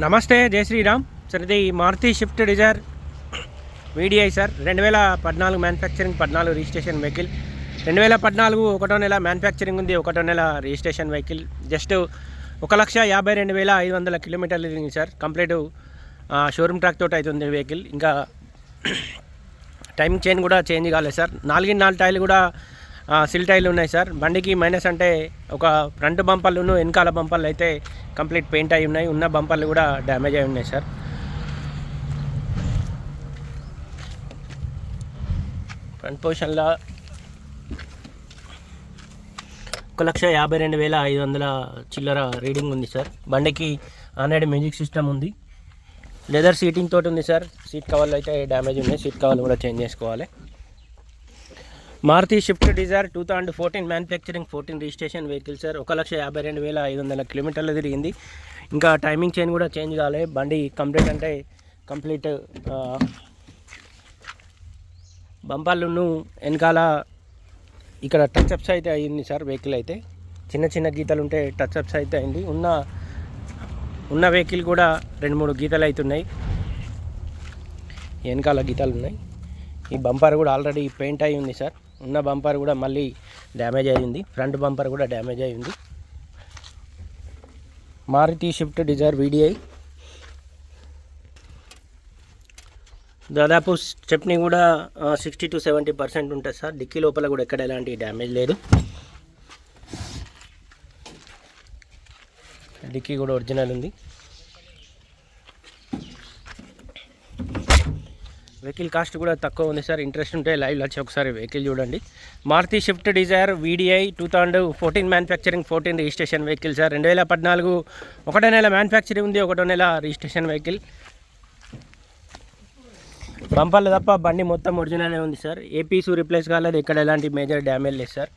నమస్తే జై శ్రీరామ్. సార్ ఇది Maruti Swift Dzire VDI sir. రెండు వేల పద్నాలుగు మ్యానుఫ్యాక్చరింగ్ పద్నాలుగు రిజిస్ట్రేషన్ వెహికల్ రెండు వేల పద్నాలుగు ఒకటో నెల మ్యానుఫ్యాక్చరింగ్ ఉంది ఒకటో నెల రిజిస్ట్రేషన్ వెహికల్ జస్ట్ ఒక లక్ష యాభై రెండు వేల ఐదు వందల కిలోమీటర్లు తిరిగింది సార్. కంప్లీట్ షోరూమ్ ట్రాక్ తోటి అవుతుంది వెహికల్ ఇంకా టైం చైన్ కూడా చేంజ్ కాలేదు సార్. నాలుగు నాలుగు టైర్లు కూడా సిల్టైలు సిల్ ఉన్నాయి సార్. బండికి మైనస్ అంటే ఒక ఫ్రంట్ బంపర్లును వెనకాల బంపర్లు అయితే కంప్లీట్ పెయింట్ అయి ఉన్నాయి. ఉన్న బంపర్లు కూడా డ్యామేజ్ అయి ఉన్నాయి సార్. ఫ్రంట్ పొజిషన్లో ఒక లక్ష యాభై రెండు వేల ఐదు వందల చిల్లర రీడింగ్ ఉంది సార్. బండికి ఆండ్రాయిడ్ మ్యూజిక్ సిస్టమ్ ఉంది. లెదర్ సీటింగ్ తోటి ఉంది సార్. సీట్ కవర్లు అయితే డ్యామేజ్ ఉన్నాయి. సీట్ కవర్లు కూడా చేంజ్ చేసుకోవాలి. Maruti Swift Dzire two thousand fourteen manufacturing fourteen registration vehicle sir ఒక లక్ష యాభై రెండు వేల ఐదు వందల కిలోమీటర్లు తిరిగింది. ఇంకా టైమింగ్ చైన్ కూడా చేంజ్ కాలే. బండి కంప్లీట్ అంటే కంప్లీట్ బంపాలను వెనకాల ఇక్కడ టచ్ అప్స్ అయితే అయింది సార్ వెహికల్ అయితే. చిన్న చిన్న గీతలు ఉంటే టచ్అప్స్ అయితే అయింది. ఉన్న ఉన్న వెహికల్ కూడా రెండు మూడు గీతలు అవుతున్నాయి వెనకాల గీతలు ఉన్నాయి. ఈ బంపర్ కూడా ఆల్రెడీ పెయింట్ అయి ఉంది సార్ ఉన్న బంపర్ కూడా మళ్ళీ డ్యామేజ్ అయ్యింది ఫ్రంట్ బంపర్ కూడా డ్యామేజ్ అయ్యింది మారుతి షిఫ్ట్ డిజైర్ వీడిఐ దాదాపు స్టెప్ని కూడా సిక్స్టీ టు సెవెంటీ పర్సెంట్ ఉంటుంది సార్. డిక్కీ లోపల కూడా ఎక్కడ ఎలాంటి డ్యామేజ్ లేదు. డిక్కీ కూడా ఒరిజినల్ ఉంది. వెహికల్ కాస్ట్ కూడా తక్కువ ఉంది సార్. ఇంట్రెస్ట్ ఉంటే లైవ్లో వచ్చి ఒకసారి వెహికల్ చూడండి. Maruti Swift Dzire VDI two thousand fourteen manufacturing fourteen registration vehicle sir. రెండు వేల పద్నాలుగు ఒకటో నెల మ్యానుఫ్యాక్చరింగ్ ఉంది ఒకటో నెల రిజిస్ట్రేషన్ వెహికల్ బంపర్లు తప్ప బండి మొత్తం ఒరిజినల్ ఉంది సార్. ఏ పీసు రిప్లేస్ కాలేదు ఇక్కడ ఎలాంటి మేజర్ డ్యామేజ్ లేదు సార్.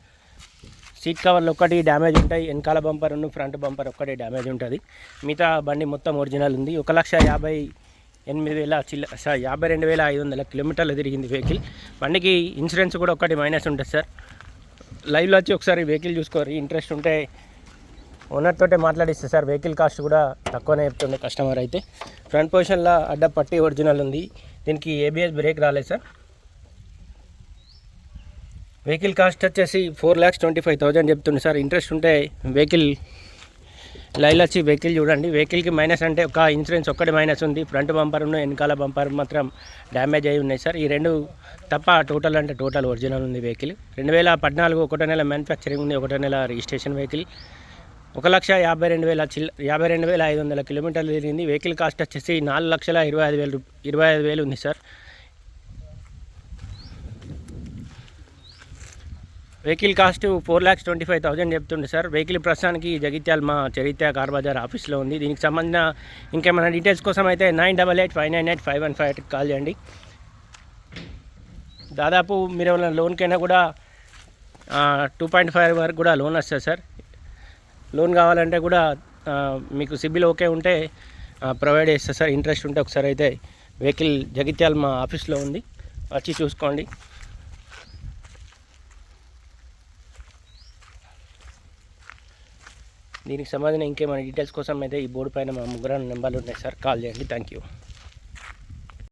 సీట్ కవర్లు ఒక్కటి డ్యామేజ్ ఉంటాయి వెనకాల బంపర్ ఉన్న ఫ్రంట్ బంపర్ ఒక్కటి డ్యామేజ్ ఉంటుంది. మిగతా బండి మొత్తం ఒరిజినల్ ఉంది. ఒక లక్ష యాభై ఎనిమిది వేల చిల్ల సార్ యాభై రెండు వేల ఐదు వందల కిలోమీటర్లు తిరిగింది వెహికల్. బండికి ఇన్సూరెన్స్ కూడా ఒకటి మైనస్ ఉంటుంది సార్. లైవ్లో వచ్చి ఒకసారి వెహికల్ చూసుకోరు ఇంట్రెస్ట్ ఉంటే ఓనర్ తోటే మాట్లాడిస్తే సార్. వెహికల్ కాస్ట్ కూడా తక్కువనే చెప్తుండే కస్టమర్ అయితే. ఫ్రంట్ పొజిషన్లో అడ్డ పట్టి ఒరిజినల్ ఉంది. దీనికి ఏబిఎస్ బ్రేక్ రాలేదు సార్. వెహికల్ కాస్ట్ వచ్చేసి four lakhs twenty five thousand చెప్తుంది సార్. ఇంట్రెస్ట్ ఉంటే వెహికల్ లైల్ వచ్చి వెహికల్ చూడండి. వెహికల్కి మైనస్ అంటే ఒక ఇన్సూరెన్స్ ఒక్కటి మైనస్ ఉంది. ఫ్రంట్ బంపర్ ఉన్న వెనకాల బంపర్ మాత్రం డ్యామేజ్ అయి ఉన్నాయి సార్. ఈ రెండు తప్ప టోటల్ అంటే టోటల్ ఒరిజినల్ ఉంది వెహికల్. రెండు వేల పద్నాలుగు ఒకటో నెల మ్యానుఫ్యాక్చరింగ్ ఉంది. ఒకటో నెల రిజిస్ట్రేషన్ వెహికల్. ఒక లక్ష యాభై రెండు వేల చిల్ యాభై రెండు వేల ఐదు వందల కిలోమీటర్లు తిరిగింది. వెహికల్ కాస్ట్ వచ్చేసి నాలుగు లక్షల ఇరవై ఐదు వేలు ఇరవై ఐదు వేలు ఉంది sir. Vehicle cost four lakhs twenty five thousand చెప్తుండే సార్. వెహికల్ ప్రస్తుతానికి జగిత్యాల మా చరిత్ర కార్ బజార్ ఆఫీస్లో ఉంది. దీనికి సంబంధించిన ఇంకేమైనా డీటెయిల్స్ కోసం అయితే nine double eight five nine eight five one five ఎయిట్కి కాల్ చేయండి. దాదాపు మీరు ఏమైనా లోన్కైనా కూడా టూ పాయింట్ ఫైవ్ వరకు కూడా లోన్ వస్తుంది సార్. లోన్ కావాలంటే కూడా మీకు సిబిల్ ఓకే ఉంటే ప్రొవైడ్ చేస్తారు సార్. ఇంట్రెస్ట్ ఉంటే ఒకసారి అయితే వెహికల్ జగిత్యాల మా ఆఫీస్లో ఉంది. వచ్చి చూసుకోండి. దీనికి సంబంధించిన ఇంకేమైనా డీటెయిల్స్ కోసం అయితే ఈ బోర్డు పైన మా ముగ్గురు నెంబర్లు ఉన్నాయి సార్ కాల్ చేయండి. Thank you